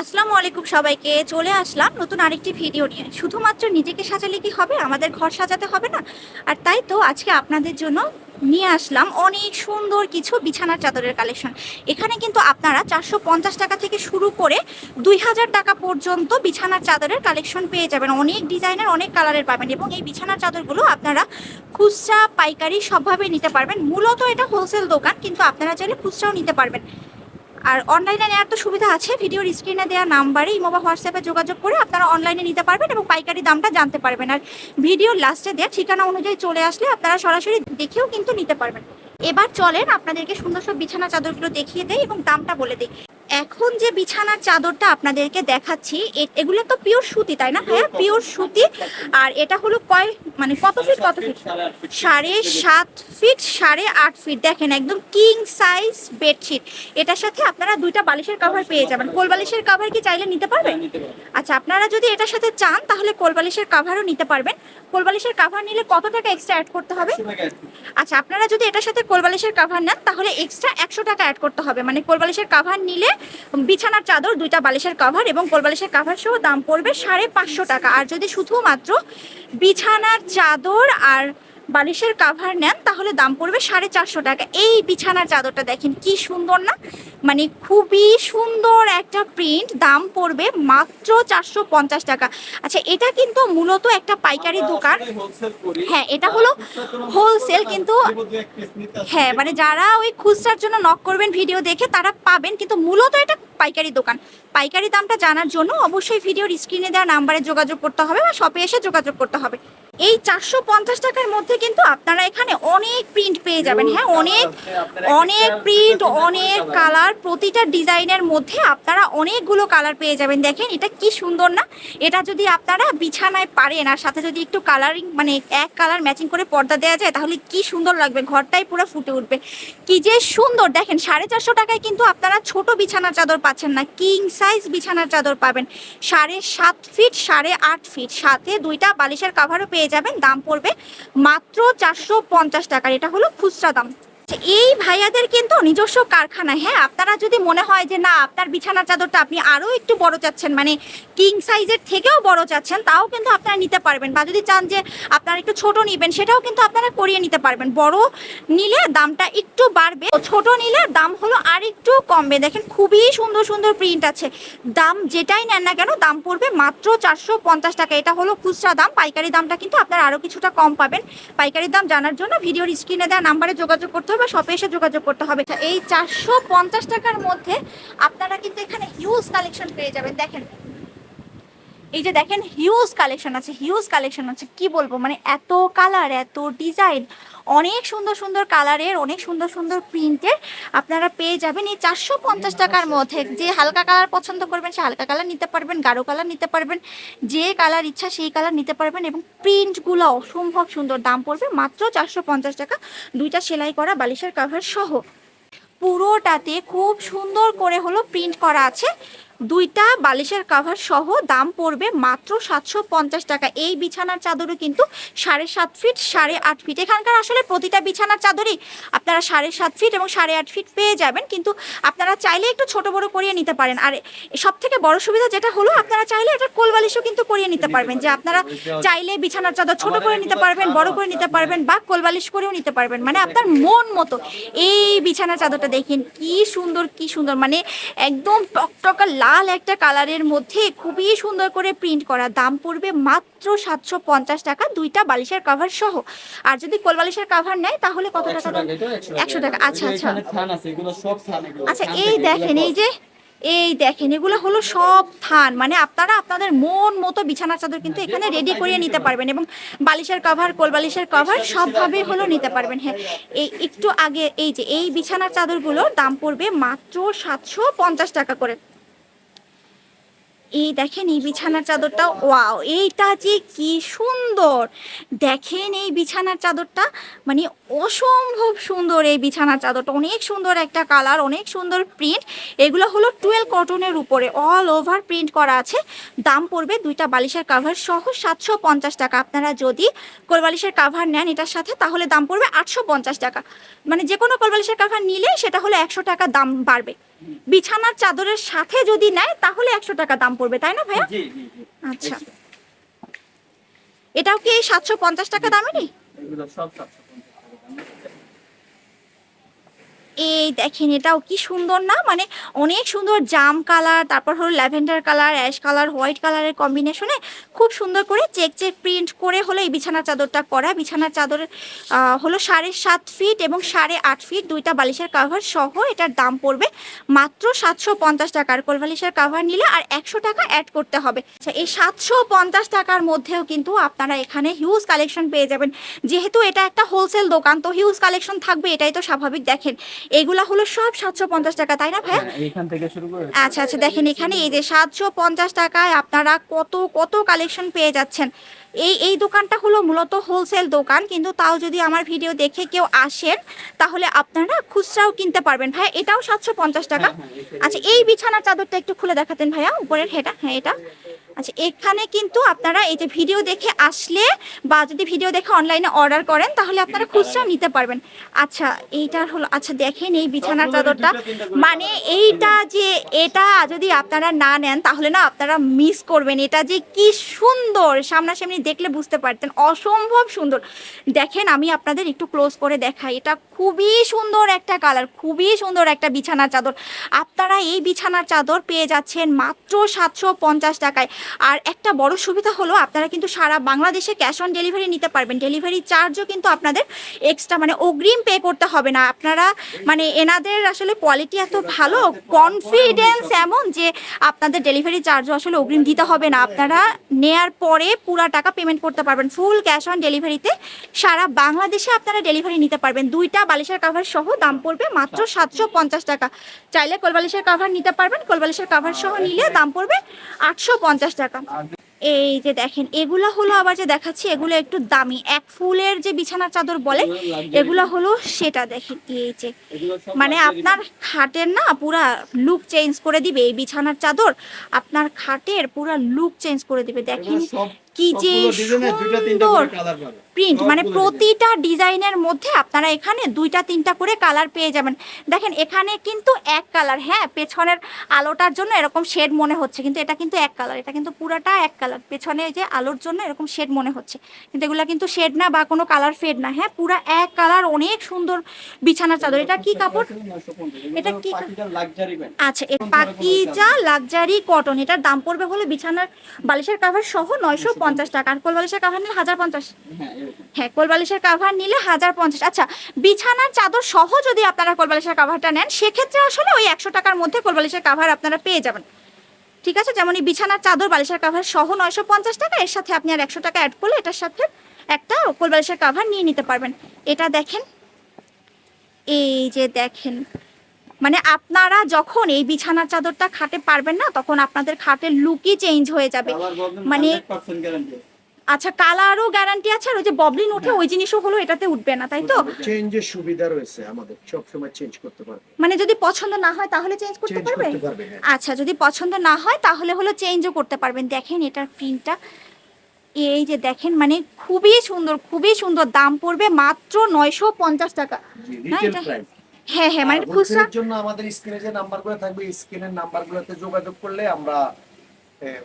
আসসালামু আলাইকুম সবাইকে, চলে আসলাম নতুন আরেকটি ভিডিও নিয়ে। শুধুমাত্র নিজেকে সাজালে কি হবে? আমাদের ঘর সাজাতে হবে না? আর তাই তো আজকে আপনাদের জন্য নিয়ে আসলাম অনেক সুন্দর কিছু বিছানার চাদরের কালেকশন এখানে কিন্তু আপনারা চারশো পঞ্চাশ টাকা থেকে শুরু করে দুই হাজার টাকা পর্যন্ত বিছানার চাদরের কালেকশন পেয়ে যাবেন। অনেক ডিজাইনের, অনেক কালারের পাবেন এবং এই বিছানার চাদরগুলো আপনারা খুচরা পাইকারি সবভাবে নিতে পারবেন। মূলত এটা হোলসেল দোকান, কিন্তু আপনারা চাইলে খুচরাও নিতে পারবেন। আর অনলাইনে নেওয়ার তো সুবিধা আছে, ভিডিওর স্ক্রিনে দেওয়া নাম্বারে ইমো বা হোয়াটসঅ্যাপে যোগাযোগ করে আপনারা অনলাইনে নিতে পারবেন এবং পাইকারি দামটা জানতে পারবেন। আর ভিডিওর লাস্টে দেওয়া ঠিকানা অনুযায়ী চলে আসলে আপনারা সরাসরি দেখেও কিন্তু নিতে পারবেন। এবার চলেন আপনাদেরকে সুন্দর সব বিছানা চাদরগুলো দেখিয়ে দেয় এবং দামটা বলে দিই। এখন যে বিছানার চাদরটা আপনাদেরকে দেখাচ্ছি এগুলো তো পিওর সুতি তাই না ভাইয়া? পিওর সুতি। আর এটা হলো কয় মানে কত ফিট কত ফিট সাড়ে সাত ফিট সাড়ে আট ফিট দেখেন একদম কিং সাইজ বেডশিট এটার সাথে আপনারা দুইটা বালিশের কভার পেয়ে যাবেন। কোল বালিশের কভার কি চাইলে নিতে পারবেন? আচ্ছা আপনারা যদি এটার সাথে চান তাহলে কোল বালিশের কভারও নিতে পারবেন। কোল বালিশের কভার নিলে কত টাকা এক্সট্রা অ্যাড করতে হবে। আচ্ছা আপনারা যদি এটার সাথে কোলবালিশের কাভার নেন, তাহলে এক্সট্রা একশো টাকা অ্যাড করতে হবে। মানে কোলবালিশের কাভার নিলে বিছানার চাদর, দুইটা বালিশের কাভার এবং কোলবালিশের কাভার সহ দাম পড়বে সাড়ে পাঁচশো টাকা। আর যদি শুধুমাত্র বিছানার চাদর আর বালিশের কাভার নেন তাহলে দাম পড়বে সাড়ে চারশো টাকা। এই বিছানার চাদরটা দেখেন কি সুন্দর না? মানে খুবই সুন্দর একটা প্রিন্ট দাম পড়বে মাত্র চারশো পঞ্চাশ টাকা। আচ্ছা এটা কিন্তু মূলত একটা পাইকারি দোকান। হ্যাঁ এটা হলো হোলসেল কিন্তু হ্যাঁ মানে যারা ওই খুচরার জন্য নক করবেন ভিডিও দেখে তারা পাবেন। কিন্তু মূলত এটা পাইকারি দোকান। পাইকারি দামটা জানার জন্য অবশ্যই ভিডিওর স্ক্রিনে দেওয়া নাম্বারে যোগাযোগ করতে হবে বা শপে এসে যোগাযোগ করতে হবে। এই চারশো পঞ্চাশ টাকার মধ্যে কিন্তু আপনারা এখানে অনেক প্রিন্ট পেয়ে যাবেন। হ্যাঁ অনেক অনেক প্রিন্ট অনেক কালার প্রতিটা ডিজাইনের মধ্যে আপনারা অনেকগুলো কালার পেয়ে যাবেন। দেখেন, এটা কি সুন্দর না? এটা যদি আপনারা বিছানায় পারেন আর সাথে যদি একটু কালারিং মানে এক কালার ম্যাচিং করে পর্দা দেওয়া যায়, তাহলে কি সুন্দর লাগবে? ঘরটাই পুরো ফুটে উঠবে। কি যে সুন্দর! দেখেন, সাড়ে চারশো টাকায় কিন্তু আপনারা ছোট বিছানার চাদর পাচ্ছেন। না। কিং সাইজ বিছানার চাদর পাবেন। সাড়ে সাত ফিট সাড়ে আট ফিট সাথে দুইটা বালিশের কাভারও পেয়ে যাবেন। দাম পড়বে মাত্র চারশো পঞ্চাশ টাকার। এটা হলো খুচরা দাম। আচ্ছা, এই ভাইয়াদের কিন্তু নিজস্ব কারখানা হ্যাঁ? আপনারা যদি মনে হয় যে না আপনার বিছানার চাদরটা আপনি আরও একটু বড় চাচ্ছেন মানে কিং সাইজের থেকেও বড় চাচ্ছেন তাও কিন্তু আপনারা নিতে পারবেন। বা যদি চান যে আপনারা একটু ছোট নেবেন সেটাও কিন্তু আপনারা করিয়ে নিতে পারবেন। বড় নিলে দামটা একটু বাড়বে ছোট নিলে দাম হলো আর একটু কমবে। দেখেন খুবই সুন্দর সুন্দর প্রিন্ট আছে। দাম যেটাই নেন না কেন দাম পড়বে মাত্র চারশো পঞ্চাশ টাকা। এটা হলো খুচরা দাম। পাইকারি দামটা কিন্তু আপনারা আরও কিছুটা কম পাবেন। পাইকারি দাম জানার জন্য ভিডিওর স্ক্রিনে দেওয়া নাম্বারে যোগাযোগ করতে হবে। বা শপে এসে যোগাযোগ করতে হবে। এই চারশো পঞ্চাশ টাকার মধ্যে আপনারা কিন্তু এখানে হিউজ কালেকশন পেয়ে যাবেন। দেখেন এই যে দেখেন হিউজ কালেকশন আছে হিউজ কালেকশন আছে, কি বলব? মানে এত কালার এত ডিজাইন অনেক সুন্দর সুন্দর কালারের অনেক সুন্দর সুন্দর প্রিন্টের আপনারা পেয়ে যাবেন এই চারশো পঞ্চাশ টাকার মধ্যে। যে হালকা কালার পছন্দ করবেন, সে হালকা কালার নিতে পারবেন, গাঢ় কালার নিতে পারবেন, যে কালার ইচ্ছা সেই কালার নিতে পারবেন এবং প্রিন্টগুলো অসম্ভব সুন্দর, দাম পড়বে মাত্র চারশো পঞ্চাশ টাকা। দুইটা সেলাই করা, বালিশের কাভার সহ। পুরোটাতে খুব সুন্দর করে হলো প্রিন্ট করা আছে। দুইটা বালিশের কাভার সহ দাম পড়বে মাত্র সাতশো পঞ্চাশ টাকা। এই বিছানার চাদরও কিন্তু সাড়ে সাত ফিট সাড়ে আট ফিট এখানকার আসলে প্রতিটা বিছানার চাদরই আপনারা সাড়ে সাত ফিট এবং সাড়ে আট ফিট পেয়ে যাবেন, কিন্তু আপনারা চাইলে একটু ছোট বড় করিয়ে নিতে পারেন। আর সব থেকে বড় সুবিধা যেটা হলো, আপনারা চাইলে এটা কোল বালিশও কিন্তু করিয়ে নিতে পারবেন, যে আপনারা চাইলে বিছানার চাদর ছোট করে নিতে পারবেন, বড় করে নিতে পারবেন বা কোল বালিশ করেও নিতে পারবেন। মানে আপনার মন মতো এই বিছানার চাদরটা দেখেন, কি সুন্দর কি সুন্দর। মানে একদম টকটকা লাল একটা কালারের মধ্যে খুবই সুন্দর করে প্রিন্ট করা। দাম পড়বে মাত্র সাতশো পঞ্চাশ টাকা দুইটা বালিশের কাভার সহ। আর যদি কোল বালিশের কাভার নেয় তাহলে কত টাকা দাম? একশো টাকা আচ্ছা আচ্ছা। আচ্ছা এই দেখেন এই যে এই দেখেন এগুলো হলো সব থান। মানে আপনারা আপনাদের মন মতো বিছানার চাদর কিন্তু এখানে রেডি করিয়ে নিতে পারবেন এবং বালিশের কভার কোল বালিশের কভার সবভাবে হলো নিতে পারবেন হ্যাঁ। এই একটু আগে এই যে এই বিছানার চাদরগুলোর দাম পড়বে মাত্র সাতশো পঞ্চাশ টাকা করে। এই দেখেন, এই বিছানার চাদরটা, ওয়াও, এইটা যে কি সুন্দর। দেখেন এই বিছানার চাদরটা মানে অসম্ভব সুন্দর এই বিছানার চাদরটা। অনেক সুন্দর একটা কালার, অনেক সুন্দর প্রিন্ট। এগুলো হলো টুয়েলভ কটনের উপরে, অল ওভার প্রিন্ট করা আছে। দাম পড়বে দুইটা বালিশের কাভার সহ সাতশো পঞ্চাশ টাকা। আপনারা যদি কোলবালিশের কাভার নেন এটার সাথে, তাহলে দাম পড়বে আটশো পঞ্চাশ টাকা। মানে যে কোনো কোলবালিশের কাভার নিলে সেটা হলো একশো টাকা দাম বাড়বে। বিছানার চাদরের সাথে যদি নেয়, তাহলে একশো টাকা দাম পড়বে তাই না ভাইয়া? আচ্ছা। এটাও কি সাতশো পঞ্চাশ টাকা দামেরই? সব সাতশো পঞ্চাশ টাকা দাম। এই দেখেন এটাও কি সুন্দর না? মানে অনেক সুন্দর জাম কালার, তারপর হলো lavender colour, ash colour, white কালারের কম্বিনেশনে খুব সুন্দর করে চেক চেক প্রিন্ট করে হলো এই বিছানার চাদরটা করা। বিছানার চাদরের হলো সাড়ে সাত ফিট এবং সাড়ে আট ফিট দুইটা বালিশের কাভার সহ এটার দাম পড়বে মাত্র সাতশো পঞ্চাশ টাকার কোল বালিশের কাভার নিলে আর একশো টাকা অ্যাড করতে হবে। আচ্ছা এই সাতশো পঞ্চাশ টাকার মধ্যেও কিন্তু আপনারা এখানে হিউজ কালেকশন পেয়ে যাবেন। যেহেতু এটা একটা হোলসেল দোকান, তো হিউজ কালেকশন থাকবে, এটাই তো স্বাভাবিক। দেখেন, এগুলা হলো সব সাতশো পঞ্চাশ টাকা তাই না ভাইয়া এখান থেকে শুরু করে আচ্ছা আচ্ছা দেখেন এখানে এই যে সাতশো পঞ্চাশ টাকায় আপনারা কত কত কালেকশন পেয়ে যাচ্ছেন। এই এই দোকানটা হলো মূলত হোলসেল দোকান কিন্তু তাও যদি আমার ভিডিও দেখে কেউ আসেন তাহলে আপনারা খুচরাও কিনতে পারবেন। ভাইয়া এটাও সাতশো পঞ্চাশ টাকা। হ্যাঁ, হ্যাঁ, আচ্ছা এই বিছানার চাদরটা একটু খুলে দেখাতেন ভাইয়া উপরের হেটা। হ্যাঁ এটা। আচ্ছা এখানে কিন্তু আপনারা এই যে ভিডিও দেখে আসলে বা যদি ভিডিও দেখে অনলাইনে অর্ডার করেন তাহলে আপনারা খুচরা নিতে পারবেন। আচ্ছা এইটার হলো আচ্ছা দেখেন এই বিছানার চাদরটা। মানে এইটা যে এটা যদি আপনারা না নেন তাহলে না আপনারা মিস করবেন। এটা যে কি সুন্দর সামনাসামনি দেখলে বুঝতে পারতেন। অসম্ভব সুন্দর। দেখেন আমি আপনাদের একটু ক্লোজ করে দেখাই। এটা খুবই সুন্দর একটা কালার, খুবই সুন্দর একটা বিছানার চাদর। আপনারা এই বিছানার চাদর পেয়ে যাচ্ছেন মাত্র সাতশো পঞ্চাশ টাকায়। আর একটা বড় সুবিধা হলো, আপনারা কিন্তু সারা বাংলাদেশে ক্যাশ অন ডেলিভারি নিতে পারবেন। ডেলিভারি চার্জও কিন্তু আপনাদের এক্সট্রা মানে অগ্রিম পে করতে হবে না। আপনারা মানে এনাদের আসলে কোয়ালিটি এত ভালো কনফিডেন্স এমন যে আপনাদের ডেলিভারি চার্জও আসলে অগ্রিম দিতে হবে না। আপনারা নেয়ার পরে পুরা টাকা পেমেন্ট করতে পারবেন। ফুল ক্যাশ অন ডেলিভারিতে সারা বাংলাদেশে আপনারা ডেলিভারি নিতে পারবেন। দুইটা বালিশের কাভার সহ দাম পড়বে মাত্র সাতশো পঞ্চাশ টাকা। চাইলে কোলবালিশের কাভার নিতে পারবেন কোলবালিশের কাভার সহ নিলে দাম পড়বে আটশো পঞ্চাশ টাকা। এই যে দেখেন এগুলো হলো আবার যে দেখাচ্ছি এগুলো একটু দামি। এক ফুলের যে বিছানার চাদর বলে এগুলো হলো সেটা দেখেন এই যে। মানে আপনার খাটের না পুরা লুক চেঞ্জ করে দিবে এই বিছানার চাদর। আপনার খাটের পুরা লুক চেঞ্জ করে দিবে। দেখেন কি যে সুন্দর। প্রিন্ট মানে প্রতিটা ডিজাইনের মধ্যে আপনারা এখানে দুইটা তিনটা করে কালার পেয়ে যাবেন। দেখেন এখানে কিন্তু এক কালার হ্যাঁ পেছনের আলোটার জন্য এরকম শেড মনে হচ্ছে কিন্তু এটা কিন্তু এক কালার এটা কিন্তু পুরাটা এক কালার পেছনে যে আলোর জন্য এরকম শেড মনে হচ্ছে। কিন্তু এগুলা কিন্তু শেড না বা কোনো কালার ফেড না হ্যাঁ পুরা এক কালার অনেক সুন্দর বিছানার চাদর। এটা কি কাপড়? এটা কি আচ্ছা এর পাকিজা লাক্সারি কটন এটার দাম পড়বে হলো বিছানার বালিশের কাভার সহ নয়শো পঞ্চাশ টাকা। আর কোল বালিশের কাভার নিলে হাজার পঞ্চাশ। হ্যাঁ কোলবালিশের কাভার নিলে হাজার পঞ্চাশ। আচ্ছা বিছানার চাদর সহ যদি আপনারা কোলবালিশের কাভারটা নেন সেক্ষেত্রে আসলে ওই একশো টাকার মধ্যে কোলবালিশের কাভার আপনারা পেয়ে যাবেন। ঠিক আছে? যেমন এই বিছানার চাদর বালিশের কাভার সহ নয়শো পঞ্চাশ টাকা এর সাথে আপনি আর একশো টাকা অ্যাড করলে এটার সাথে একটা কোলবালিশের কাভার নিয়ে নিতে পারবেন। এটা দেখেন। এই যে দেখেন। মানে আপনারা যখন এই বিছানার চাদরটা খাটে পারবেন না তখন আপনাদের খাটের লুকই চেঞ্জ হয়ে যাবে। মানে 100% গ্যারান্টি আচ্ছা কালারও গ্যারান্টি আছে আর ওই যে ববলিন ওঠে ওই জিনিসও হলো এটাতে উঠবে না তাই তো? চেঞ্জের সুবিধা রয়েছে আমাদের সব সময় চেঞ্জ করতে পারবে। মানে যদি পছন্দ না হয় তাহলে চেঞ্জ করতে পারবে? হ্যাঁ। আচ্ছা যদি পছন্দ না হয় তাহলে হলো চেঞ্জও করতে পারবেন। দেখেন এটার প্রিন্টটা এই যে দেখেন মানে খুবই সুন্দর খুবই সুন্দর দাম পড়বে মাত্র নয়শো পঞ্চাশ টাকা। না, রিটেল এটা- প্রাইস হ্যাঁ হ্যাঁ মানে খুচরা জন্য আমাদের স্ক্রিনে যে নাম্বারগুলো থাকবে স্ক্রিনের নাম্বারগুলোতে যোগাযোগ করলে আমরা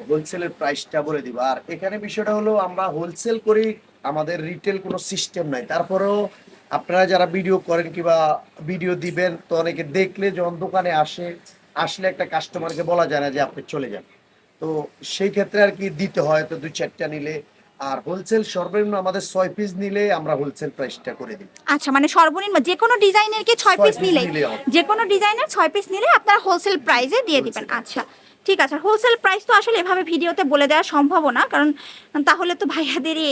হোলসেলের প্রাইসটা বলে দিব। আর এখানে বিষয়টা হলো আমরা হোলসেল করি আমাদের রিটেল কোনো সিস্টেম নাই। তারপরেও আপনারা যারা ভিডিও করেন কিংবা ভিডিও দিবেন তো অনেকে দেখলে যখন দোকানে আসে আসলে একটা কাস্টমারকে বলা যায় না যে আপনি চলে যান। তো সেই ক্ষেত্রে আর কি দিতে হয় তো দুই চারটা নিলে। আর হোলসেল সর্বনিম্ন আমাদের ছয় পিস নিলে আমরা হোলসেল প্রাইসটা করে দিই। আচ্ছা মানে সর্বনিম্ন যে কোনো ডিজাইনের কি ছয় পিস নিলে? যে কোনো ডিজাইনের ছয় পিস নিলে আপনারা হোলসেল প্রাইসে দিয়ে দিবেন। আচ্ছা। ঠিক আছে হোলসেল প্রাইস তো আসলে এভাবে ভিডিওতে বলে দেওয়া সম্ভব না কারণ তাহলে তো ভাইয়াদেরই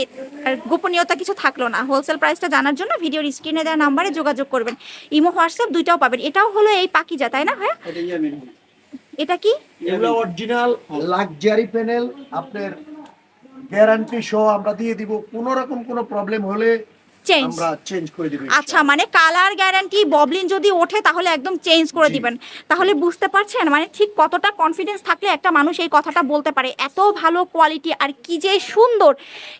গোপনীয়তা কিছু থাকল না। হোলসেল প্রাইসটা জানার জন্য ভিডিওর স্ক্রিনে দেওয়া নাম্বারে যোগাযোগ করবেন। ইমো হোয়াটসঅ্যাপ দুইটাও পাবেন। এটাও হলো এই পাকিজা তাই না ভাইয়া? এটা কি? এগুলো অরিজিনাল লাক্সারি প্যানেল আপনার গ্যারান্টি সহ আমরা দিয়ে দিব। কোনো রকম কোনো প্রবলেম হলে চেঞ্জ আমরা চেঞ্জ করে দিব আচ্ছা মানে কালার গ্যারান্টি ববলিন যদি ওঠে তাহলে একদম চেঞ্জ করে দিবেন। তাহলে বুঝতে পারছেন? মানে ঠিক কতটা কনফিডেন্স থাকলে একটা মানুষ এই কথাটা বলতে পারে? এত ভালো কোয়ালিটি আর কি যে সুন্দর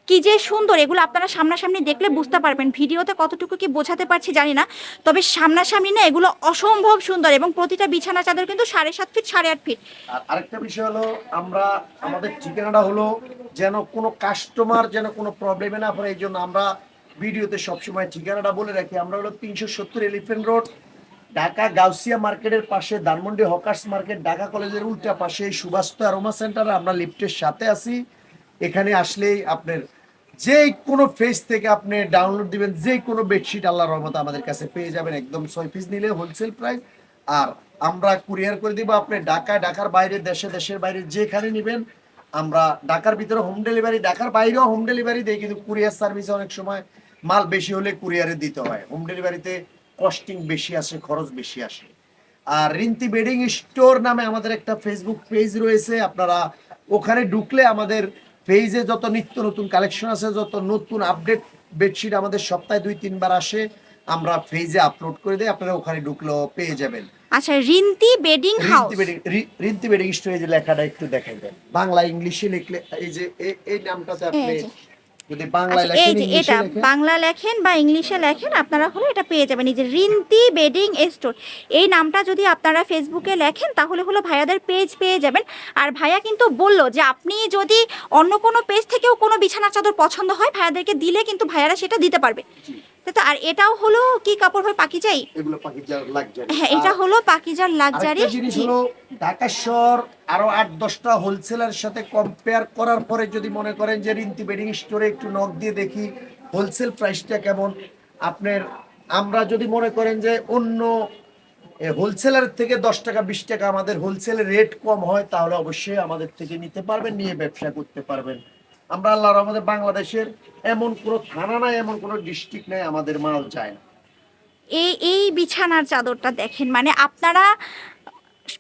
কি যে সুন্দর এগুলো আপনারা সামনাসামনি দেখলে বুঝতে পারবেন। ভিডিওতে কতটুকু কি বোঝাতে পারছি জানি না তবে সামনাসামনি না এগুলো অসম্ভব সুন্দর এবং প্রতিটা বিছানা চাদর কিন্তু সাড়ে সাত ফিট সাড়ে আট ফিট আর আরেকটা বিষয় হলো আমরা আমাদের ঠিকানাটা হলো যেন কোনো কাস্টমার যেন কোনো প্রবলেমে না পড়ে এই জন্য আমরা ভিডিওতে সবসময় ঠিকানাটা বলে রাখি, আমরা হলো তিনশো সত্তর এলিফেন্ট রোড ঢাকা গাউসিয়া মার্কেটের পাশে ধানমন্ডি হকার্স মার্কেট, ঢাকা কলেজের উল্টা পাশে সুভাষ অ্যারোমা সেন্টারে আমরা লিফটের সাথে আছি। এখানে আসলেই আপনার যে কোনো ফেজ থেকে আপনি ডাউনলোড দিবেন যে কোনো বেডশিট আল্লাহর রহমত আমাদের কাছে পেয়ে যাবেন, একদম ছয় পিস নিলে হোলসেল প্রাইস আর আমরা কুরিয়ার করে দিব আপনি ঢাকায় ঢাকার বাইরে, দেশে, দেশের বাইরে যেখানে নেবেন, আমরা ঢাকার ভিতরে হোম ডেলিভারি ঢাকার বাইরেও হোম ডেলিভারি দেই, কিন্তু কুরিয়ার সার্ভিসে অনেক সময় মাল বেশি হলে কুরিয়ারে দিতে হয়। হোম ডেলিভারিতে কস্টিং বেশি আসে খরচ বেশি আসে। আর রিন্তি বেডিং স্টোর নামে আমাদের একটা ফেসবুক পেজ রয়েছে। আপনারা ওখানে ঢুকলে আমাদের পেজে যত নিত্য নতুন কালেকশন আছে যত নতুন আপডেট বেডশিট আমাদের সপ্তাহে দুই তিনবার আসে আমরা পেজে আপলোড করে দিই। আপনারা ওখানে ঢুকলেও পেয়ে যাবেন। আচ্ছা Rinti bedding house. Rinti bedding store এই যে লেখাটা একটু দেখাই দেন। বাংলা ইংলিশে লিখলে এই যে এই নামটাতে আপনি। যদি বাংলায় আচ্ছা এই যে এটা বাংলা লেখেন বা ইংলিশে লেখেন আপনারা হলো এটা পেয়ে যাবেন। এই যে রিন্তি বেডিং স্টোর এই নামটা যদি আপনারা ফেসবুকে লেখেন তাহলে হলো ভাইয়াদের পেজ পেয়ে যাবেন। আর ভাইয়া কিন্তু বলল যে আপনি যদি অন্য কোনো পেজ থেকেও কোনো বিছানার চাদর পছন্দ হয় ভাইয়াদেরকে দিলে কিন্তু ভাইয়ারা সেটা দিতে পারবে। তো আর এটাও হলো কি কাপড় হয় পাকি চাই এগুলো পাকিজার লাক্সারি হ্যাঁ এটা হলো পাকিজার লাক্সারি জিনিস হলো ঢাকা শহর আরও আট দশটা হোলসেলের সাথে কম্পেয়ার করার পরে যদি মনে করেন যে রিন্তি বেডিং স্টোরে একটু নখ দিয়ে দেখি হোলসেল প্রাইসটা কেমন? আপনার আমরা যদি মনে করেন যে অন্য হোলসেলার থেকে দশ টাকা বিশ টাকা আমাদের হোলসেল রেট কম হয় তাহলে অবশ্যই আমাদের থেকে নিতে পারবেন নিয়ে ব্যবসা করতে পারবেন। আমরা আল্লাহর আমাদের বাংলাদেশের এমন কোনো থানা নাই, এমন কোনো ডিস্ট্রিক্ট নাই, আমাদের মাল যায় না। এই এই বিছানার চাদরটা দেখেন মানে আপনারা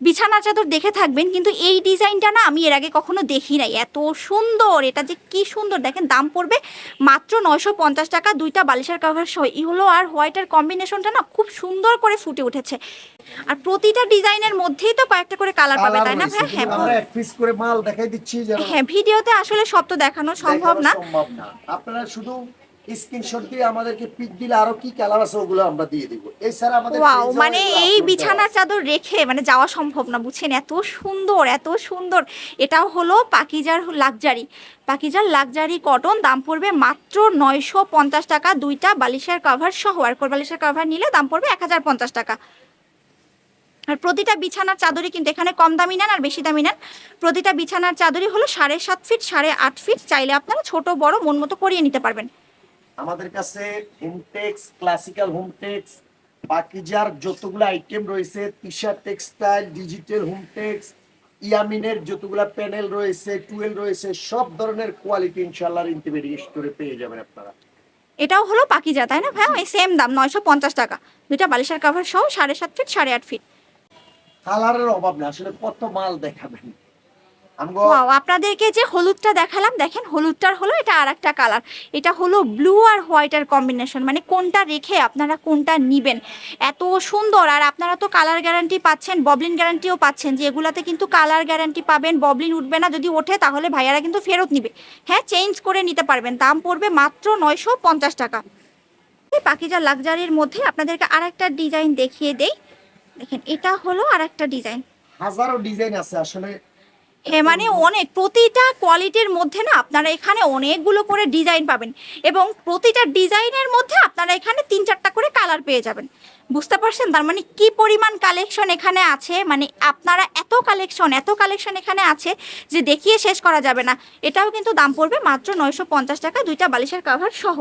বিছানার চাদর দেখে থাকবেন কিন্তু এই ডিজাইনটা না আমি এর আগে কখনো দেখি নাই। এত সুন্দর! এটা যে কি সুন্দর! দেখেন দাম পড়বে মাত্র নয়শো পঞ্চাশ টাকা দুইটা বালিশের কাভার সহ। ইহলো আর হোয়াইটের কম্বিনেশনটা না খুব সুন্দর করে ফুটে উঠেছে। আর প্রতিটা ডিজাইনের মধ্যেই তো কয়েকটা করে কালার পাবে তাই না ভাই হ্যাঁ আমরা এক পিস করে মাল দেখাই দিচ্ছি হ্যাঁ ভিডিওতে আসলে সব তো দেখানো সম্ভব না। সম্ভব না। আপনারা শুধু স্ক্রিনশট দিয়ে আমাদেরকে পিক দিলে আরও কি কালার আছে ওগুলো আমরা দিয়ে দিব। এছাড়া আমাদের ওয়াও মানে এই বিছানার চাদর রেখে মানে যাওয়া সম্ভব না বুঝছেন? এত সুন্দর এত সুন্দর। এটাও হলো পাকিজার লাক্সারি পাকিজার লাক্সারি কটন দাম পড়বে মাত্র নয়শো পঞ্চাশ টাকা। দুইটা বালিশের কভার সহ আর কোর বালিশের কভার নিলে দাম পড়বে এক হাজার পঞ্চাশ টাকা। আর প্রতিটা বিছানার চাদরই কিন্তু এখানে কম দামি নেন আর বেশি দামি নেন। প্রতিটা বিছানার চাদরই হলো সাড়ে সাত ফিট সাড়ে আট ফিট চাইলে আপনারা ছোট বড় মন মতো করিয়ে নিতে পারবেন। আমাদের কাছে হোমটেক্স ক্লাসিক্যাল হোমটেক্স পাকিজার যতগুলো আইটেম রয়েছে তিশা টেক্সটাইল ডিজিটাল হোমটেক্স ইয়ামিনের যতগুলো প্যানেল রয়েছে টুয়েল রয়েছে সব ধরনের কোয়ালিটি ইনশাল্লাহ ইন্টিমেডিং স্টোরে পেয়ে যাবেন আপনারা। এটাও হলো পাকিজা তাই না ভাই এই সেম দাম নয়শো পঞ্চাশ টাকা। দুইটা বালিশের কভার সহ সাড়ে সাত ফিট সাড়ে আট ফিট কালারের অভাব না আসলে কত মাল দেখাবেন। ওয়াও আপনাদেরকে যে হলুদটা দেখালাম দেখেন হলুদটার হলো এটা আর একটা কালার এটা হলো ব্লু আর হোয়াইটের কম্বিনেশন মানে কোনটা রেখে আপনারা কোনটা নিবেন। এত সুন্দর আর আপনারা তো কালার গ্যারান্টি পাচ্ছেন ববলিন গ্যারান্টিও পাচ্ছেন যে এগুলাতে কিন্তু কালার গ্যারান্টি পাবেন ববলিন উঠবে না যদি ওঠে তাহলে ভাইয়ারা কিন্তু ফেরত নিবে। হ্যাঁ চেঞ্জ করে নিতে পারবেন দাম পড়বে মাত্র নয়শো পঞ্চাশ টাকা। এই পাকিজা লাক্সারির মধ্যে আপনাদেরকে আর একটা ডিজাইন দেখিয়ে দেই। দেখেন এটা হলো আর একটা ডিজাইন হাজারো ডিজাইন আছে আসলে হ্যাঁ মানে অনেক, প্রতিটা কোয়ালিটির মধ্যে না আপনারা এখানে অনেকগুলো করে ডিজাইন পাবেন এবং প্রতিটা ডিজাইনের মধ্যে আপনারা এখানে তিন চারটা করে কালার পেয়ে যাবেন। বুঝতে পারছেন? তার মানে কি পরিমাণ কালেকশন এখানে আছে? মানে আপনারা এত কালেকশন এত কালেকশন এখানে আছে যে দেখিয়ে শেষ করা যাবে না। এটাও কিন্তু দাম পড়বে মাত্র নয়শো পঞ্চাশ টাকা দুইটা বালিশের কাভার সহ।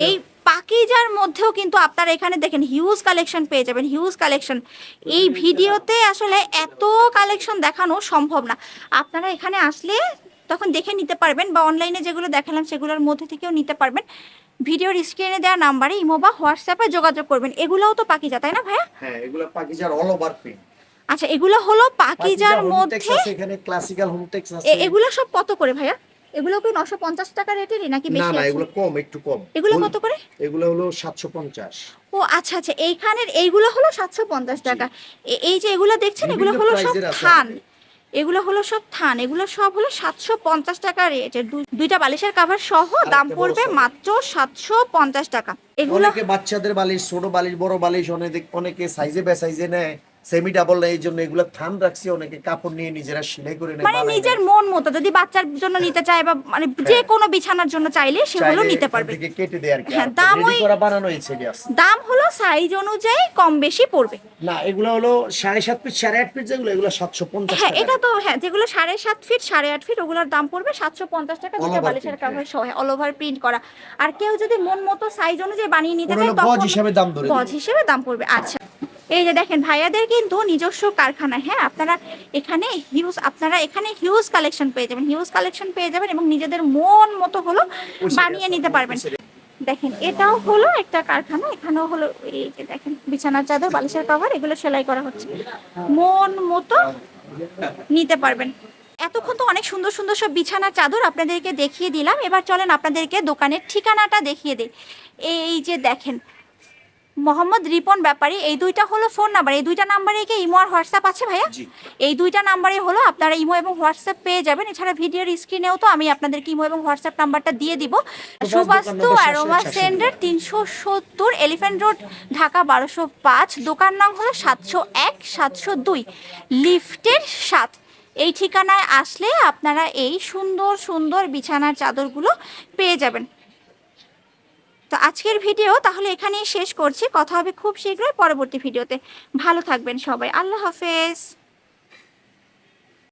এই পাকিজার মধ্যেও কিন্তু আপনারা এখানে দেখেন হিউজ কালেকশন পেয়ে যাবেন হিউজ কালেকশন এই ভিডিওতে আসলে এত কালেকশন দেখানো সম্ভব না। আপনারা এখানে আসলে তখন দেখে নিতে পারবেন বা অনলাইনে যেগুলো দেখালাম সেগুলোর মধ্যে থেকেও নিতে পারবেন। ভিডিওর স্ক্রিনে দেওয়া নাম্বারে ইমো বা হোয়াটসঅ্যাপে যোগাযোগ করবেন। এগুলোও তো পাকিজা তাই না ভাইয়া? হ্যাঁ এগুলো পাকিজার অল ওভার প্রিন্ট আচ্ছা এগুলো হলো পাকিজার মধ্যে এখানে ক্লাসিক্যাল হোমটেক্স আছে। এ- এগুলো সব কত করে ভাইয়া? এগুলো কি নশো পঞ্চাশ টাকা রেটেরই নাকি বেশি না আছে? এগুলো কম একটু কম। এগুলো কত করে? এগুলো হলো সাতশো পঞ্চাশ। ও আচ্ছা আচ্ছা এইখানের এইগুলো হলো সাতশো পঞ্চাশ টাকা। এই যে এগুলো দেখছেন এগুলো হলো সব থান। এগুলো হলো সব থান এগুলো সব হলো সাতশো পঞ্চাশ টাকা রেট। দুইটা বালিশের কাভার সহ দাম পড়বে মাত্র সাতশো পঞ্চাশ টাকা। এগুলো বাচ্চাদের বালিশ ছোট বালিশ বড় বালিশ অনেকে অনেকে সাইজে বে সাইজে নেয়। সেমি ডাবল এই জন্য এগুলো থান রাখছি অনেকে কাপড় নিয়ে নিজেরা সেলাই করে নেয় মানে নিজের মন মতো যদি বাচ্চার জন্য নিতে চায় বা মানে যে কোনো বিছানার জন্য চাইলে সেগুলো নিতে পারবে। কেটে দেয় আর কি। হ্যাঁ, দাম ওই- বানানো ছেড়ে দাম হলো সাইজ অনুযায়ী কম বেশি পড়বে। না এগুলো হলো সাড়ে সাত ফিট সাড়ে আট ফিট যেগুলো এগুলো সাতশো পঞ্চাশ হ্যাঁ এটা তো হ্যাঁ যেগুলো সাড়ে সাত ফিট সাড়ে আট ফিট ওগুলোর দাম পড়বে সাতশো পঞ্চাশ টাকা over বালিশের কাভার সহ অল ওভার প্রিন্ট করা। আর কেউ যদি মন মতো সাইজ অনুযায়ী বানিয়ে নিতে চায় তখন গজ হিসেবে দাম পড়বে। আচ্ছা। এই যে দেখেন ভাইয়াদের কিন্তু নিজস্ব কারখানা হ্যাঁ? আপনারা এখানে হিউজ আপনারা এখানে হিউজ কালেকশন পেয়ে যাবেন। হিউজ কালেকশন পেয়ে যাবেন এবং নিজেদের মন মতো হলো বানিয়ে নিতে পারবেন। দেখেন এটাও হলো একটা কারখানা এখানেও হলো এই যে দেখেন বিছানার চাদর বালিশের কভার এগুলো সেলাই করা হচ্ছে। মন মতো নিতে পারবেন। এতক্ষণ তো অনেক সুন্দর সুন্দর সব বিছানার চাদর আপনাদেরকে দেখিয়ে দিলাম। এবার চলেন আপনাদেরকে দোকানের ঠিকানাটা দেখিয়ে দিই। এই যে দেখেন মোহাম্মদ রিপন ব্যাপারী এই দুইটা হলো ফোন নাম্বার এই দুইটা নাম্বারে কি ইমো আর হোয়াটসঅ্যাপ আছে ভাইয়া। এই দুইটা নাম্বারে হলো আপনারা ইমো এবং হোয়াটসঅ্যাপ পেয়ে যাবেন। এছাড়া ভিডিওর স্ক্রিনেও তো আমি আপনাদেরকে ইমো এবং হোয়াটসঅ্যাপ নাম্বারটা দিয়ে দিব। সুবাস্তু অ্যারোমা 786 সেন্টার তিনশো সত্তর এলিফ্যান্ট রোড ঢাকা বারোশো পাঁচ। দোকান নং হলো সাতশো এক সাতশো দুই। লিফটের সাত। এই ঠিকানায় আসলে আপনারা এই সুন্দর সুন্দর বিছানার চাদরগুলো পেয়ে যাবেন। তো আজকের ভিডিও তাহলে এখানেই শেষ করছি। কথা হবে খুব শীঘ্রই পরবর্তী ভিডিওতে ভালো থাকবেন সবাই। আল্লাহ হাফেজ।